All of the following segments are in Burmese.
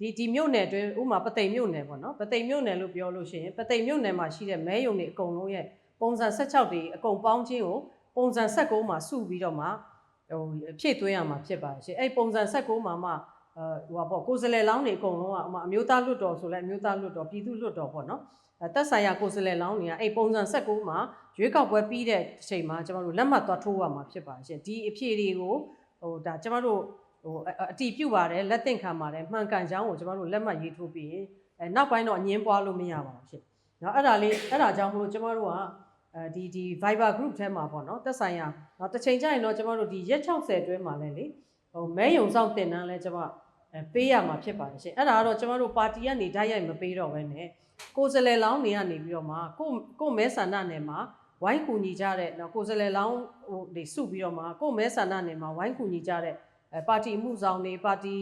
ဒီဒီမြို့နယ်အတွင်းဥပမာပသိမ်မြို့နယ်ပေါ့နော်ပသိမ်မြို့နယ်လို့ပြောလို့ရှိရင်ပသိမ်မြို့နယ်မှာရှိတဲ့မဲယုံတွေအကုန်လုံးရဲ့ပုံစံ16တွေအကုန်ပေါင်းချင်းကိုပုံစံ16မှာစုပြီးတော့မှဟိုဖြည့်သွင်းရမှာဖြစ်ပါတယ်ရှင်အဲ့ပုံစံ16မှာမှအဲဟိုပါပေါ့ကိုယ်စလဲလောင်းတွေအကုန်လုံးကအမအမျိုးသားလွတ်တော်ဆိုလဲအမျိုးသားလွတ်တော်ပြည်သူလွတ်တော်ပေါ့နော်အဲတက်ဆိုင်ရာကိုယ်စလဲလောင်းတွေကအဲ့ပုံစံ16မှာရွေးကောက်ပွဲပြီးတဲ့အချိန်မှာကျွန်တော်တို့လက်မှတ်သွားထိုးရမှာဖြစ်ပါတယ်ရှင်ဒီအဖြေတွေကိုဟိုဒါကျွန်တော်တို့ ဟိုအအတီးပြုတ်ပါတယ်လက်သင့်ခံပါတယ်မှန်ကန်ကြောင်းကိုကျမတို့လက်မှတ်ရေးထိုးပြီးရင်အဲနောက်ပိုင်းတော့အငင်းပွားလို့မရပါဘူးရှင့်။နော်အဲ့ဒါလေးအဲ့ဒါကြောင့်မလို့ကျမတို့ကအဲဒီဒီ Viber group ထဲမှာပေါ့နော်တက်ဆိုင်ရနော်တစ်ချိန်ကျရင်တော့ကျမတို့ဒီရက်60အတွင်းမှာလဲလေဟိုမဲယုံဆောင်တင်တန်းလဲကျမအဲပေးရမှာဖြစ်ပါတယ်ရှင့်။အဲ့ဒါကတော့ကျမတို့ပါတီကနေဓာတ်ရိုက်မပေးတော့ဘဲနဲ့ကိုယ်စလဲလောင်းနေကနေပြီးတော့မှကိုကိုမဲဆန္ဒနယ်မှာဝိုင်းကူညီကြတဲ့နော်ကိုယ်စလဲလောင်းဟိုတွေစုပြီးတော့မှကိုမဲဆန္ဒနယ်မှာဝိုင်းကူညီကြတဲ့အဲ ပါတီမှုဆောင်တွေပါတီ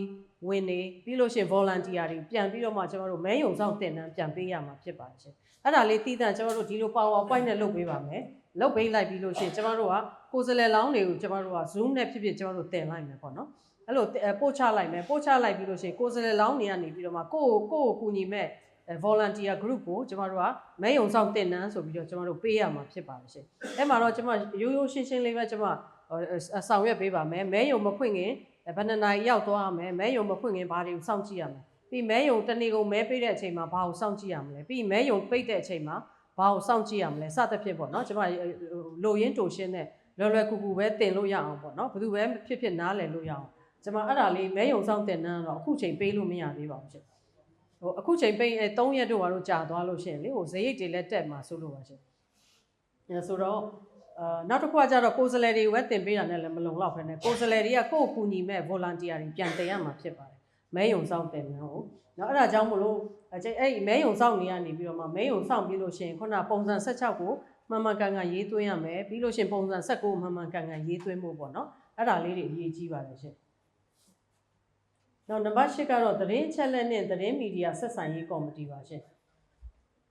ဝင်တွေပြီးလို့ရှိရင် volunteer တွေပြန်ပြီးတော့မှကျွန်တော်တို့မဲယုံဆောင်တင်တန်းပြန်ပေးရမှာဖြစ်ပါတယ်ရှင်အဲ့ဒါလေးတည်တံ့ကျွန်တော်တို့ဒီလို PowerPoint နဲ့လုပ်ပေးပါမယ်လုပ်ပေးလိုက်ပြီးလို့ရှိရင်ကျွန်တော်တို့ကကိုယ်စလဲလောင်းတွေကိုကျွန်တော်တို့က Zoom နဲ့ဖြစ်ဖြစ်ကျွန်တော်တို့တင်လိုက်မယ်ပေါ့နော်အဲ့လိုပို့ချလိုက်မယ်ပို့ချလိုက်ပြီးလို့ရှိရင်ကိုယ်စလဲလောင်းတွေကနေပြီးတော့မှကိုယ့်ကိုယ့်ကိုကူညီမဲ့ volunteer group ကိုကျွန်တော်တို့ကမဲယုံဆောင်တင်နန်းဆိုပြီးတော့ကျွန်တော်တို့ပေးရမှာဖြစ်ပါတယ်ရှင်အဲ့မှာတော့ကျွန်မရိုးရိုးရှင်းရှင်းလေးပဲကျွန်မ ဆောင်ရွက်ပေးပါမယ်မဲယုံမဖွင့်ခင်ဘယ်နှစ်နာရီရောက်သွားရမယ်မဲယုံမဖွင့်ခင်ဘာတွေကိုစောင့်ကြည့်ရမလဲပြီးမဲယုံတနေ့ကုန်မဲပေးတဲ့အချိန်မှာဘာကိုစောင့်ကြည့်ရမလဲပြီးမဲယုံပိတ်တဲ့အချိန်မှာဘာကိုစောင့်ကြည့်ရမလဲစသဖြင့်ပေါ့နော်ကျွန်မလိုရင်းတိုရှင်းနဲ့လွယ်လွယ်ကူကူပဲတင်လို့ရအောင်ပေါ့နော်ဘယ်သူပဲဖြစ်ဖြစ်နားလည်လို့ရအောင်ကျွန်မအဲ့ဒါလေးမဲယုံဆောင်တင်နန်းတော့အခုချိန်ပေးလို့မရသေးပါဘူးရှင်ဟိုအခုချိန်ပိတ်အဲ3ရက်တော့ကတော့ကြာသွားလို့ရှိရင်လေဟိုဇရိတ်တွေလည်းတက်မှာဆိုလို့ပါရှင်အဲဆိုတော့ အာနောက်တစ်ခုကကြတော့ကိုယ်စလဲတွေဝက်တင်ပေးတာနဲ့လည်းမလုံလောက်ဖ ೇನೆ ကိုယ်စလဲတွေကကိုယ့်အကူညီမဲ့ volunteer တွေပြန်တင်ရမှာဖြစ်ပါတယ်မဲယုံဆောင်တင်တယ်ဟုတ်နော်အဲ့ဒါကြောင့်မလို့အဲ့မဲယုံဆောင်နေရနေပြီးတော့မှမဲယုံဆောင်ပြီးလို့ရှိရင်ခုနပုံစံ16ကိုမှန်မှန်ကန်ကန်ရေးသွင်းရမယ်ပြီးလို့ရှိရင်ပုံစံ19မှန်မှန်ကန်ကန်ရေးသွင်းဖို့ပေါ့နော်အဲ့ဒါလေးတွေအရေးကြီးပါတယ်ရှင်နောက်နံပါတ်8ကတော့သတင်းချက်လက်နဲ့သတင်းမီဒီယာဆက်ဆံရေးကော်မတီပါရှင်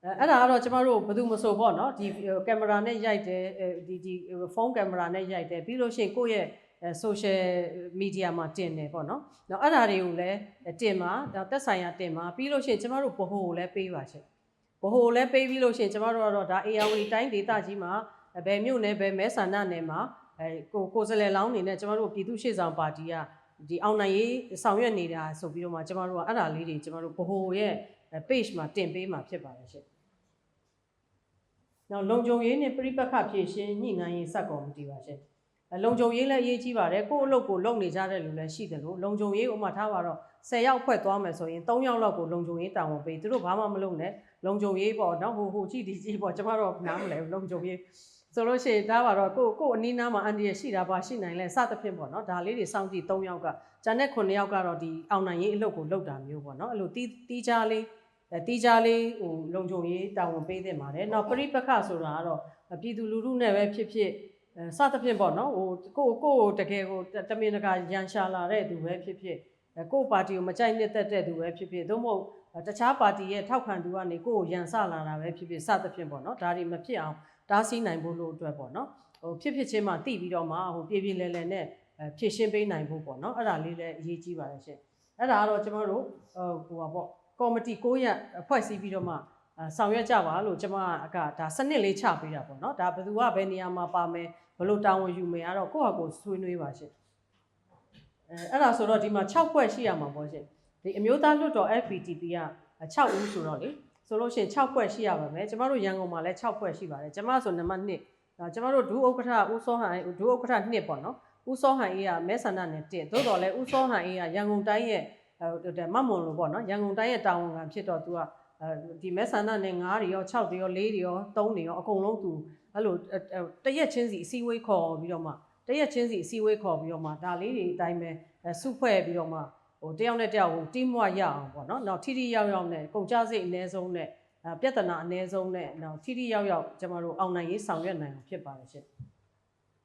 အဲအဲ့ဒါကတော့ကျမတို့ဘယ်သူမဆိုပေါ့နော်ဒီကင်မရာနဲ့ရိုက်တယ်ဒီဒီဖုန်းကင်မရာနဲ့ရိုက်တယ်ပြီးလို့ရှိရင်ကိုယ့်ရဲ့ social media မှာတင်တယ်ပေါ့နော်။နောက်အဲ့ဒါတွေကိုလည်းတင်ပါတက်ဆိုင်ရာတင်ပါပြီးလို့ရှိရင်ကျမတို့ဗဟိုကိုလည်းပေးပါရှင်။ဗဟိုကိုလည်းပေးပြီးလို့ရှိရင်ကျမတို့ကတော့ဒါ ARW တိုင်းဒေသကြီးမှာဘယ်မြို့နယ်ဘယ်မဲဆန္ဒနယ်မှာအဲကိုကိုစလဲလောင်းနေနဲ့ကျမတို့ပြည်သူ့ရှေ့ဆောင်ပါတီကဒီအောင်နိုင်ရေးဆောင်ရွက်နေတာဆိုပြီးတော့မှကျမတို့ကအဲ့ဒါလေးတွေကျမတို့ဗဟိုရဲ့ page မှာတင်ပေးမှာဖြစ်ပါတယ်ရှင်။ နောက်လုံခြုံရေးနဲ့ပြိပခဖြည့်ရှင်းညှိနှိုင်းရေးစက်ကော်မတီပါရှင်။လုံခြုံရေးလည်းအရေးကြီးပါတယ်ကိုယ့်အလုပ်ကိုလုပ်နေကြတဲ့လူလည်းရှိတယ်လို့လုံခြုံရေးဥမာထားပါတော့10ယောက်ဖွဲ့သွားမယ်ဆိုရင်3ယောက်လောက်ကိုလုံခြုံရေးတာဝန်ပေးသူတို့ဘာမှမလုပ်နဲ့လုံခြုံရေးပေါ့နော်ဟိုဟိုကြည့်ဒီကြည့်ပေါ့ကျမတို့နားမလဲလုံခြုံရေးဆိုလို့ရှိရင်ဒါပါတော့ကိုကိုအနီးနားမှာအန်ဒီရရှိတာပါရှိနိုင်လဲစသဖြင့်ပေါ့နော်ဒါလေးတွေစောင့်ကြည့်3ယောက်ကဂျန်နဲ့9ယောက်ကတော့ဒီအောင်နိုင်ရေးအလုပ်ကိုလုပ်တာမျိုးပေါ့နော်အဲ့လိုတီးတီးချားလေး တီးခြားလေးဟိုလုံခြုံရေးတာဝန်ပေးသင့်ပါတယ်။နောက်ပရိပခဆိုတာကတော့ပြည်သူလူထုနဲ့ပဲဖြစ်ဖြစ်အဲစသဖြင့်ပေါ့နော်ဟိုကိုကိုတကယ်ကိုတမင်တကာရန်ရှာလာတဲ့သူပဲဖြစ်ဖြစ်ကိုပါတီကိုမကြိုက်နှစ်သက်တဲ့သူပဲဖြစ်ဖြစ်သို့မဟုတ်တခြားပါတီရဲ့ထောက်ခံသူကနေကိုကိုရန်ဆလာတာပဲဖြစ်ဖြစ်စသဖြင့်ပေါ့နော်ဒါတွေမဖြစ်အောင်တားဆီးနိုင်ဖို့လို့အတွက်ပေါ့နော်ဟိုဖြစ်ဖြစ်ချင်းမှတိပြီးတော့မှဟိုပြေပြေလဲလဲနဲ့ဖြည့်ရှင်းပေးနိုင်ဖို့ပေါ့နော်အဲ့ဒါလေးလည်းအရေးကြီးပါတယ်ရှင်အဲ့ဒါကတော့ကျွန်တော်တို့ဟိုဟိုပါပေါ့ ကော်မတီ9ရက်ဖွဲ့စည်းပြီးတော့မှဆောင်ရွက်ကြပါလို့ကျွန်မကဒါစနစ်လေးချပေးတာပေါ့နော်ဒါဘယ်သူကဘယ်နေရာမှာပါမယ်ဘယ်လိုတာဝန်ယူမယ်အဲ့တော့ကိုယ့်ဟာကိုယ်ဆွေးနွေးပါရှင်အဲအဲ့ဒါဆိုတော့ဒီမှာ6ဖွဲ့ရှိရမှာပေါ့ရှင်ဒီအမျိုးသားလွတ်တော် FPTP က6ဦးဆိုတော့လေဆိုလို့ရှိရင်6ဖွဲ့ရှိရပါမယ်ကျမတို့ရန်ကုန်မှာလည်း6ဖွဲ့ရှိပါတယ်ကျမဆိုနံပါတ်1ဒါကျမတို့ဒုဥက္ကဋ္ဌဦးစောဟန်ဒုဥက္ကဋ္ဌ2ပေါ့နော်ဦးစောဟန်အေးကမဲဆန္ဒနဲ့1သို့တော်လည်းဦးစောဟန်အေးကရန်ကုန်တိုင်းရဲ့ မမွန်လို့ပေါ့နော်ရန်ကုန်တိုင်းရဲ့တာဝန်ခံဖြစ်တော့သူကဒီမဲဆန္ဒနဲ့9တွေရော6တွေရော4တွေရော3တွေရောအကုန်လုံးသူအဲ့လိုတရက်ချင်းစီအစည်းအဝေးခေါ်ပြီးတော့မှတရက်ချင်းစီအစည်းအဝေးခေါ်ပြီးတော့မှဒါလေးတွေအတိုင်းပဲစုဖွဲ့ပြီးတော့မှဟိုတယောက်နဲ့တယောက်ဟို team work ရအောင်ပေါ့နော်နောက်ထိထိရောက်ရောက်နဲ့ကုန်ကြစိတ်အ ਨੇ ဆုံးနဲ့ပြဿနာအ ਨੇ ဆုံးနဲ့နောက်ထိထိရောက်ရောက်ကျမတို့အောင်နိုင်ရေးဆောင်ရွက်နိုင်အောင်ဖြစ်ပါတယ်ရှင်